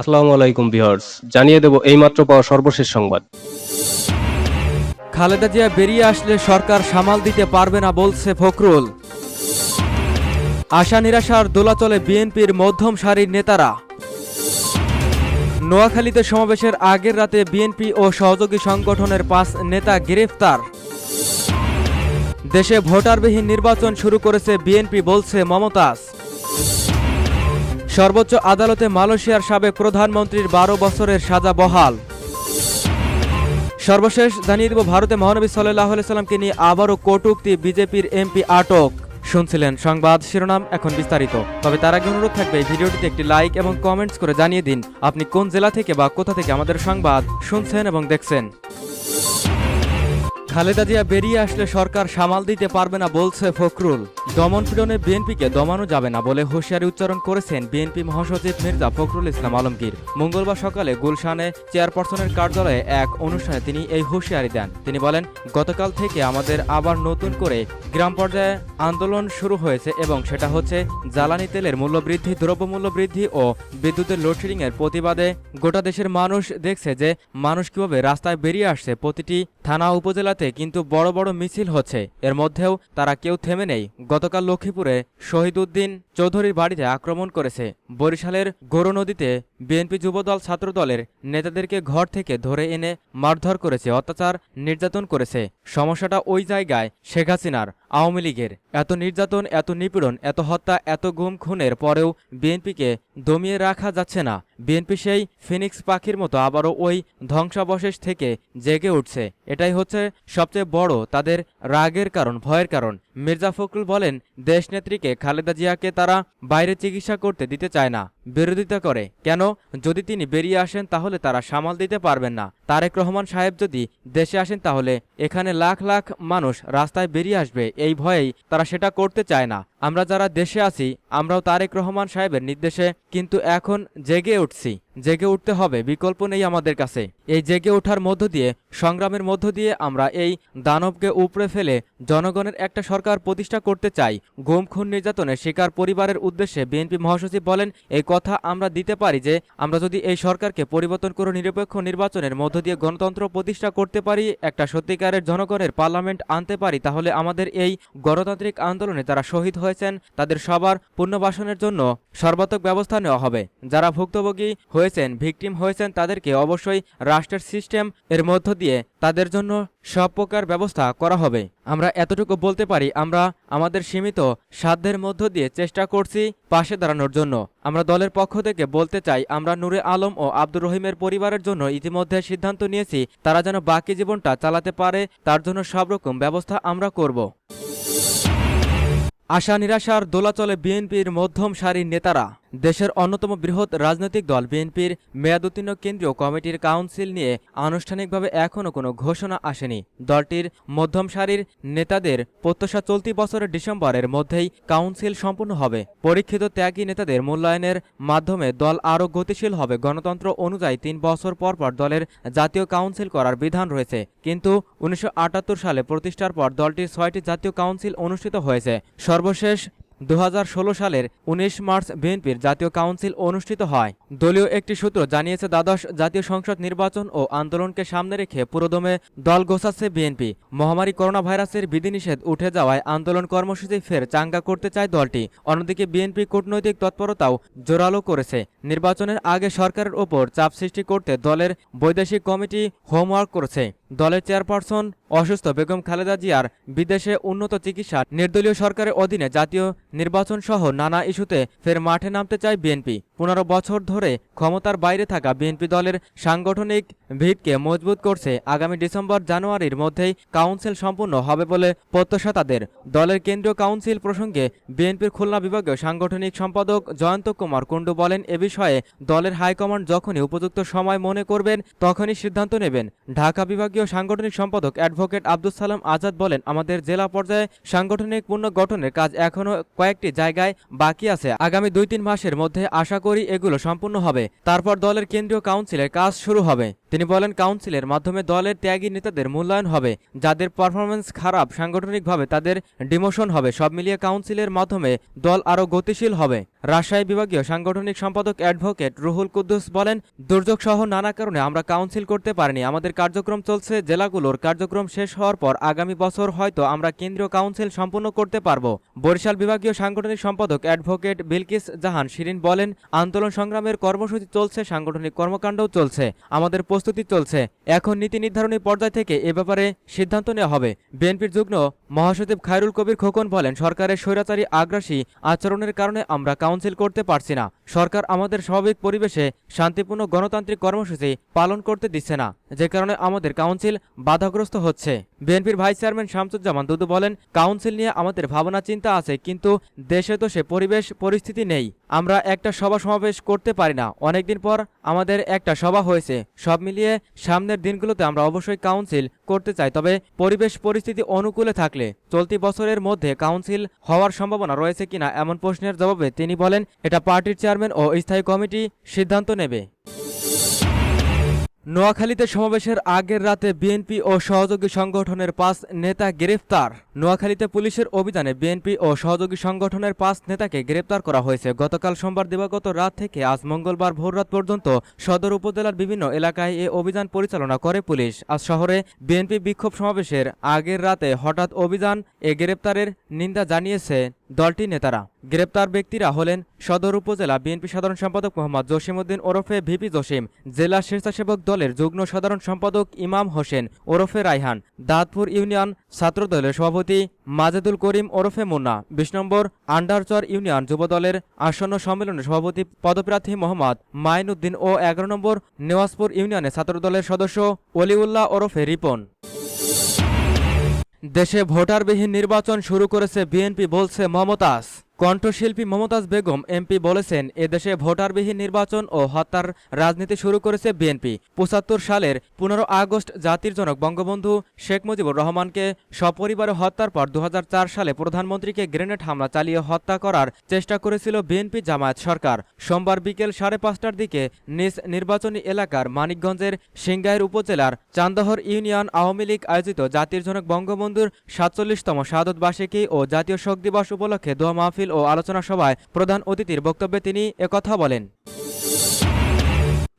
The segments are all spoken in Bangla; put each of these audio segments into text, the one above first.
আসসালামু আলাইকুম ভিউয়ার্স, জানিয়ে দেব এইমাত্র পাওয়া সর্বশেষ সংবাদ। খালেদা জিয়া বেরিয়ে আসলে সরকার সামাল দিতে পারবে না বলছে ফখরুল। আশা নিরাশার দোলাচলে বিএনপির মধ্যম সারির নেতারা। নোয়াখালীতে সমাবেশের আগের রাতে বিএনপি ও সহযোগী সংগঠনের পাঁচ নেতা গ্রেফতার। দেশে ভোটারবিহীন নির্বাচন শুরু করেছে বিএনপি বলছে মমতাজ। সর্বোচ্চ আদালতে মালয়েশিয়ার সাবেক প্রধানমন্ত্রীর বারো বছরের সাজা বহাল। সর্বশেষ জানিয়ে দেব, ভারতে মহানবী সাল্লাহ সাল্লামকে নিয়ে আবারও কটুক্তি, বিজেপির এমপি আটক। শুনছিলেন সংবাদ শিরোনাম এখন বিস্তারিত। তবে তার আগে অনুরোধ থাকবে, এই ভিডিওটিতে একটি লাইক এবং কমেন্টস করে জানিয়ে দিন, আপনি কোন জেলা থেকে বা কোথা থেকে আমাদের সংবাদ শুনছেন এবং দেখছেন। খালেদা জিয়া বেরিয়ে আসলে সরকার সামাল দিতে পারবে না বলছে ফখরুল। দমন পীড়নে বিএনপিকে দমানো যাবে না বলে হুঁশিয়ারি উচ্চারণ করেছেন বিএনপি মহাসচিব মির্জা ফখরুল ইসলাম আলমগীর। মঙ্গলবার সকালে গুলশানে চেয়ারপারসনের কার্যালয়ে এক অনুষ্ঠানে তিনি এই হুঁশিয়ারি দেন। তিনি বলেন, গতকাল থেকে আমাদের আবার নতুন করে গ্রাম পর্যায়ে আন্দোলন শুরু হয়েছে এবং সেটা হচ্ছে জ্বালানি তেলের মূল্য বৃদ্ধি দ্রব্যমূল্য বৃদ্ধি ও বিদ্যুতের লোডশেডিং এর প্রতিবাদে। গোটা দেশের মানুষ দেখছে যে মানুষ কীভাবে রাস্তায় বেরিয়ে আসছে প্রতিটি থানা, উপজেলাতে কিন্তু বড় বড় মিছিল হচ্ছে। এর মধ্যেও তারা কেউ থেমে নেই। গতকাল লক্ষ্মীপুরে শহীদ উদ্দিন চৌধুরীর বাড়িতে আক্রমণ করেছে। বরিশালের গৌর নদীতে বিএনপি যুবদল ছাত্রদলের নেতাদেরকে ঘর থেকে ধরে এনে মারধর করেছে, অত্যাচার নির্যাতন করেছে। সমস্যাটা ওই জায়গায় শেখ হাসিনার, আওয়ামী লীগের। এত নির্যাতন, এত নিপীড়ন, এত হত্যা, এত গুম খুনের পরেও বিএনপিকে দমিয়ে রাখা যাচ্ছে না। বিএনপি সেই ফিনিক্স পাখির মতো আবারও ওই ধ্বংসাবশেষ থেকে জেগে উঠছে। এটাই হচ্ছে সবচেয়ে বড় তাদের রাগের কারণ, ভয়ের কারণ। মির্জা ফখরুল বলেন, দেশনেত্রীকে খালেদা জিয়াকে তারা বাইরে চিকিৎসা করতে দিতে চায় না, বিরোধিতা করে। কেন? যদি তিনি বেরিয়ে আসেন, তাহলে তারা সামাল দিতে পারবেন না। তারেক রহমান সাহেব যদি দেশে আসেন, তাহলে এখানে লাখ লাখ মানুষ রাস্তায় বেরিয়ে আসবে। এই ভয়েই তারা সেটা করতে চায় না। আমরা যারা দেশে আছি, আমরাও তারেক রহমান সাহেবের নির্দেশে কিন্তু এখন জেগে উঠছি। জেগে উঠতে হবে, বিকল্প নেই আমাদের কাছে। এই জেগে ওঠার মধ্য দিয়ে, সংগ্রামের মধ্য দিয়ে আমরা এই দানবকে উপড়ে ফেলে জনগণের একটা সরকার প্রতিষ্ঠা করতে চাই। গুম খুন নির্যাতনের শিকার পরিবারের উদ্দেশ্যে বিএনপি মহাসচিব বলেন, এই কথা আমরা দিতে পারি যে, আমরা যদি এই সরকারকে পরিবর্তন করে নিরপেক্ষ নির্বাচনের মধ্য দিয়ে গণতন্ত্র প্রতিষ্ঠা করতে পারি, একটা সত্যিকারের জনগণের পার্লামেন্ট আনতে পারি, তাহলে আমাদের এই গণতান্ত্রিক আন্দোলনে যারা শহীদ হয়েছেন, তাদের সবার পুনর্বাসনের জন্য সর্বাত্মক ব্যবস্থা নেওয়া হবে। যারা ভুক্তভোগী হয়েছেন, ভিকটিম হয়েছেন তাদেরকে অবশ্যই রাষ্ট্রের সিস্টেম এর মধ্য দিয়ে তাদের জন্য সব প্রকার ব্যবস্থা করা হবে। আমরা এতটুকু বলতে পারি, আমরা আমাদের সীমিত সাধ্যের মধ্য দিয়ে চেষ্টা করছি পাশে দাঁড়ানোর জন্য। আমরা দলের পক্ষ থেকে বলতে চাই, আমরা নূরে আলম ও আব্দুর রহিমের পরিবারের জন্য ইতিমধ্যে সিদ্ধান্ত নিয়েছি, তারা যেন বাকি জীবনটা চালাতে পারে, তার জন্য সব রকম ব্যবস্থা আমরা করব। আশা নিরাশার দোলাচলে বিএনপির মধ্যম সারির নেতারা। দেশের অন্যতম বৃহৎ রাজনৈতিক দল বিএনপির মেয়াদোত্তীর্ণ কেন্দ্রীয় কমিটির কাউন্সিল নিয়ে আনুষ্ঠানিকভাবে এখনও কোনো ঘোষণা আসেনি। দলটির মধ্যম সারির নেতাদের প্রত্যাশা চলতি বছরের ডিসেম্বরের মধ্যেই কাউন্সিল সম্পূর্ণ হবে। পরীক্ষিত ত্যাগী নেতাদের মূল্যায়নের মাধ্যমে দল আরও গতিশীল হবে। গণতন্ত্র অনুযায়ী তিন বছর পর পর দলের জাতীয় কাউন্সিল করার বিধান রয়েছে। কিন্তু উনিশশো আটাত্তর সালে প্রতিষ্ঠার পর দলটির ছয়টি জাতীয় কাউন্সিল অনুষ্ঠিত হয়েছে। সর্বশেষ দু হাজার ষোলো সালের উনিশ মার্চ বিএনপির জাতীয় কাউন্সিল অনুষ্ঠিত হয়। দলীয় একটি সূত্র জানিয়েছে, দ্বাদশ জাতীয় সংসদ নির্বাচন ও আন্দোলনকে সামনে রেখে পুরোদমে দল গোছাচ্ছে বিএনপি। মহামারী করোনা ভাইরাসের বিধিনিষেধ উঠে যাওয়ায় আন্দোলন কর্মসূচি ফের চাঙ্গা করতে চায় দলটি। অন্যদিকে বিএনপি কূটনৈতিক তৎপরতাও জোরালো করেছে। নির্বাচনের আগে সরকারের ওপর চাপ সৃষ্টি করতে দলের বৈদেশিক কমিটি হোমওয়ার্ক করেছে। দলের চেয়ারপারসন অসুস্থ বেগম খালেদা জিয়ার বিদেশে উন্নত চিকিৎসা নির্দলীয় সরকারের অধীনে জাতীয় নির্বাচন সহ নানা ইস্যুতে ফের মাঠে নামতে চায় বিএনপি। পনেরো বছর ধরে ক্ষমতার বাইরে থাকা বিএনপি দলের সাংগঠনিক ভিতকে মজবুত করছে আগামী ডিসেম্বর জানুয়ারির মধ্যেই কাউন্সিল সম্পূর্ণ হবে বলে প্রত্যাশা তাদের। দলের কেন্দ্রীয় কাউন্সিল প্রসঙ্গে বিএনপির খুলনা বিভাগীয় সাংগঠনিক সম্পাদক জয়ন্ত কুমার কুণ্ডু বলেন, এ বিষয়ে দলের হাইকমান্ড যখনই উপযুক্ত সময় মনে করবেন, তখনই সিদ্ধান্ত নেবেন। ঢাকা বিভাগীয় সাংগঠনিক সম্পাদক অ্যাডভোকেট আব্দুল সালাম আজাদ বলেন, আমাদের জেলা পর্যায়ে সাংগঠনিক পুনঃ গঠনের কাজ এখনও কয়েকটি জায়গায় বাকি আছে। আগামী দুই তিন মাসের মধ্যে আশা করি এগুলো সম্পূর্ণ হবে। তারপর দলের কেন্দ্রীয় কাউন্সিলের কাজ শুরু হবে। তিনি বলেন, কাউন্সিলের মাধ্যমে দলের ত্যাগী নেতাদের মূল্যায়ন হবে, যাদের পারফরমেন্স খারাপ, সাংগঠনিকভাবে তাদের ডিমোশন হবে, সব মিলিয়ে কাউন্সিলের মাধ্যমে দল আরও গতিশীল হবে। রাজশাহী বিভাগীয় সাংগঠনিক সম্পাদক অ্যাডভোকেট রুহুল কুদ্দুস বলেন দুর্যোগ সহ নানা কারণে আমরা কাউন্সিল করতে পারিনি, আমাদের কার্যক্রম চলছে, জেলাগুলোর কার্যক্রম শেষ হওয়ার পর আগামী বছর হয়তো আমরা কেন্দ্রীয় কাউন্সিল সম্পূর্ণ করতে পারব। বরিশাল বিভাগীয় সাংগঠনিক সম্পাদক অ্যাডভোকেট বিলকিস জাহান শিরিন বলেন, আন্দোলন সংগ্রামের কর্মসূচি চলছে, সাংগঠনিক কর্মকাণ্ডও চলছে, আমাদের প্রস্তুতি চলছে। এখন নীতি নির্ধারণী পর্যায় থেকে এ ব্যাপারে সিদ্ধান্ত নেওয়া হবে। বিএনপির যুগ্ম মহাসচিব খায়রুল কবির খোকন বলেন, সরকারের স্বৈরাচারী আগ্রাসী আচরণের কারণে আমরা কাউন্সিল করতে পারছি না। সরকার আমাদের স্বাভাবিক পরিবেশে শান্তিপূর্ণ গণতান্ত্রিক কর্মসূচি পালন করতে দিচ্ছে না। যে কারণে আমাদের কাউন্সিল বাধাগ্রস্ত হচ্ছে। বিএনপির ভাইস চেয়ারম্যান শামসুজ্জামান দুদু বলেন, কাউন্সিল নিয়ে আমাদের ভাবনা, চিন্তা আছে, কিন্তু দেশে তো সে পরিবেশ, পরিস্থিতি নেই। আমরা একটা সভা সমাবেশ করতে পারি না। অনেকদিন পর আমাদের একটা সভা হয়েছে। সব মিলিয়ে সামনের দিনগুলোতে আমরা অবশ্যই কাউন্সিল করতে চাই তবে পরিবেশ পরিস্থিতি অনুকূলে থাকলে চলতি বছরের মধ্যে কাউন্সিল হওয়ার সম্ভাবনা রয়েছে কিনা এমন প্রশ্নের জবাবে তিনি বলেন, এটা পার্টির চেয়ারম্যান ও স্থায়ী কমিটি সিদ্ধান্ত নেবে। নোয়াখালীতে সমাবেশের আগের রাতে বিএনপি ও সহযোগী সংগঠনের পাঁচ নেতা গ্রেফতার নোয়াখালীতে পুলিশের অভিযানে বিএনপি ও সহযোগী সংগঠনের পাঁচ নেতাকে গ্রেপ্তার করা হয়েছে। গতকাল সোমবার দিবাগত রাত থেকে আজ মঙ্গলবার ভোররাত পর্যন্ত সদর উপজেলার বিভিন্ন এলাকায় এ অভিযান পরিচালনা করে পুলিশ। আজ শহরে বিএনপি বিক্ষোভ সমাবেশের আগের রাতে হঠাৎ অভিযান এ গ্রেপ্তারের নিন্দা জানিয়েছে দলটির নেতারা গ্রেপ্তার ব্যক্তিরা হলেন সদর উপজেলা বিএনপি সাধারণ সম্পাদক মোহাম্মদ জসিমউদ্দিন ওরফে ভিপি জসিম, জেলা স্বেচ্ছাসেবক দলের যুগ্ম সাধারণ সম্পাদক ইমাম হোসেন ওরফে রায়হান, দাঁতপুর ইউনিয়ন ছাত্র দলের সভাপতি মাজেদুল করিম ওরফে মুন্না, বিশ নম্বর আন্ডারচর ইউনিয়ন যুবদলের আসন্ন সম্মেলনের সভাপতি পদপ্রার্থী মোহাম্মদ মাইনুদ্দিন ও এগারো নম্বর নেওয়াজপুর ইউনিয়নে ছাত্রদলের সদস্য অলিউল্লাহ ওরফে রিপন। দেশে ভোটারবিহীন নির্বাচন শুরু করেছে বিএনপি বলছে মমতাজ। কণ্ঠশিল্পী মমতাজ বেগম এমপি বলেছেন, এদেশে ভোটারবিহীন নির্বাচন ও হত্যার রাজনীতি শুরু করেছে বিএনপি। পঁচাত্তর সালের পনেরো আগস্ট জাতির জনক বঙ্গবন্ধু শেখ মুজিবুর রহমানকে সপরিবারে হত্যার পর দু হাজার চার সালে প্রধানমন্ত্রীকে গ্রেনেড হামলা চালিয়ে হত্যা করার চেষ্টা করেছিল বিএনপি জামায়াত সরকার। সোমবার বিকেল সাড়ে পাঁচটার দিকে নিজ নির্বাচনী এলাকার মানিকগঞ্জের সিংগাইর উপজেলার চান্দহর ইউনিয়ন আওয়ামী লীগ আয়োজিত জাতির জনক বঙ্গবন্ধুর সাতচল্লিশতম শাহাদত বার্ষিকী ও জাতীয় শোক দিবস উপলক্ষে দোয়া মাহফিল ও আলোচনা সভায় প্রধান অতিথির বক্তব্যে তিনি একথা বলেন।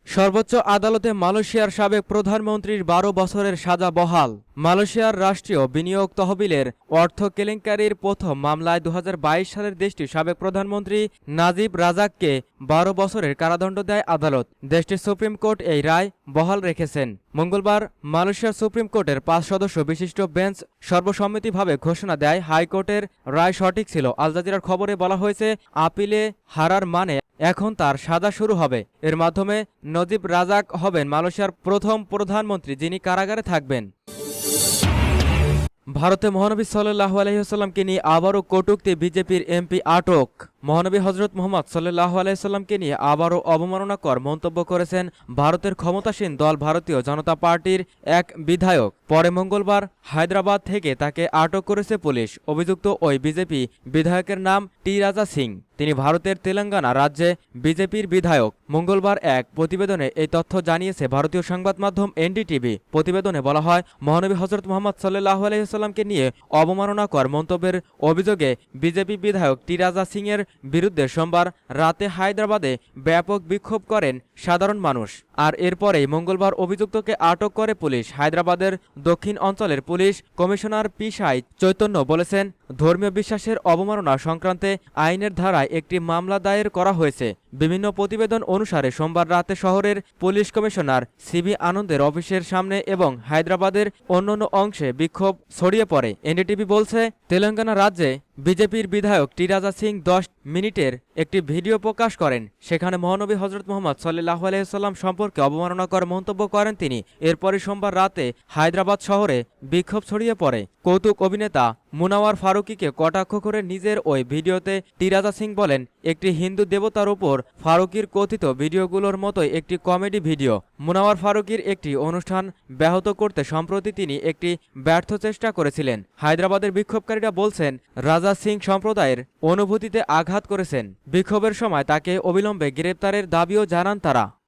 সর্বোচ্চ আদালতে মালয়েশিয়ার সাবেক প্রধানমন্ত্রীর বারো বছরের সাজা বহাল। মালয়েশিয়ার রাষ্ট্রীয় বিনিয়োগ তহবিলের অর্থ কেলেঙ্কারির প্রথম মামলায় দু হাজার বাইশ সালের দেশটির সাবেক প্রধানমন্ত্রী নাজিব রাজাককে বারো বছরের কারাদণ্ড দেয় আদালত। দেশটির সুপ্রিম কোর্ট এই রায় বহাল রেখেছেন। মঙ্গলবার মালয়েশিয়ার সুপ্রিম কোর্টের পাঁচ সদস্য বিশিষ্ট বেঞ্চ সর্বসম্মতিভাবে ঘোষণা দেয় হাইকোর্টের রায় সঠিক ছিল। আল জাজিরার খবরে বলা হয়েছে, আপিলে হারার মানে এখন তার সাজা শুরু হবে। এর মাধ্যমে নজিব রাজাক হবেন মালয়েশিয়ার প্রথম প্রধানমন্ত্রী যিনি কারাগারে থাকবেন। ভারতে মহানবী সাল্লাহ আলহিহাস্লামকে নিয়ে আবারও কটুক্তি বিজেপির এমপি আটক। মহানবী হজরত মোহাম্মদ সাল্লাহ আলাইসাল্লামকে নিয়ে আবারও অবমাননাকর মন্তব্য করেছেন ভারতের ক্ষমতাসীন দল ভারতীয় জনতা পার্টির এক বিধায়ক। পরে মঙ্গলবার হায়দ্রাবাদ থেকে তাকে আটক করেছে পুলিশ। অভিযুক্ত ওই বিজেপি বিধায়কের নাম টি রাজা সিং। তিনি ভারতের তেলেঙ্গানা রাজ্যে বিজেপির বিধায়ক। মঙ্গলবার এক প্রতিবেদনে এই তথ্য জানিয়েছে ভারতীয় সংবাদ মাধ্যম এনডিটিভি। প্রতিবেদনে বলা হয়, মহানবী হজরত মোহাম্মদ সাল্লাহ আলহিহাস্লামকে নিয়ে অবমাননাকর মন্তব্যের অভিযোগে বিজেপি বিধায়ক টি রাজা সিং এর বিরুদ্ধে সোমবার রাতে হায়দ্রাবাদে ব্যাপক বিক্ষোভ করেন সাধারণ মানুষ। আর এরপরেই মঙ্গলবার অভিযুক্তকে আটক করে পুলিশ। হায়দ্রাবাদের দক্ষিণ অঞ্চলের পুলিশ কমিশনার পিসাই চৈতন্য বলেছেন ধর্মীয় বিশ্বাসের অবমাননা সংক্রান্তে আইনের ধারায় একটি মামলা দায়ের করা হয়েছে। বিভিন্ন প্রতিবেদন অনুসারে সোমবার রাতে শহরের পুলিশ কমিশনার সিবি আনন্দের অফিসের সামনে এবং হায়দ্রাবাদের অন্যান্য অংশে বিক্ষোভ ছড়িয়ে পড়ে। এনডিটিভি বলছে, তেলেঙ্গানা রাজ্যে বিজেপির বিধায়ক টি রাজা সিং দশ মিনিটের একটি ভিডিও প্রকাশ করেন। সেখানে মহানবী হজরত মোহাম্মদ সাল্লাহ আলহিহাল্লাম সম্পর্কে অবমাননাকর মন্তব্য করেন তিনি। এরপরই সোমবার রাতে হায়দ্রাবাদ শহরে বিক্ষোভ ছড়িয়ে পড়ে। কৌতুক অভিনেতা মুনাওয়ার ফারুকিকে কটাক্ষ করে নিজের ওই ভিডিওতে টি রাজা সিং বলেন, একটি হিন্দু দেবতার উপর ফারুকির কথিত ভিডিওগুলোর মতোই একটি কমেডি ভিডিও। মুনাওয়ার ফারুকির একটি অনুষ্ঠান ব্যাহত করতে সম্প্রতি তিনি একটি ব্যর্থ চেষ্টা করেছিলেন। হায়দ্রাবাদের বিক্ষোভকারীরা বলছেন, রাজা সিং সম্প্রদায়ের অনুভূতিতে আঘাত করেছেন। বিক্ষোভের সময় তাকে অবিলম্বে গ্রেপ্তারের দাবিও জানান তারা।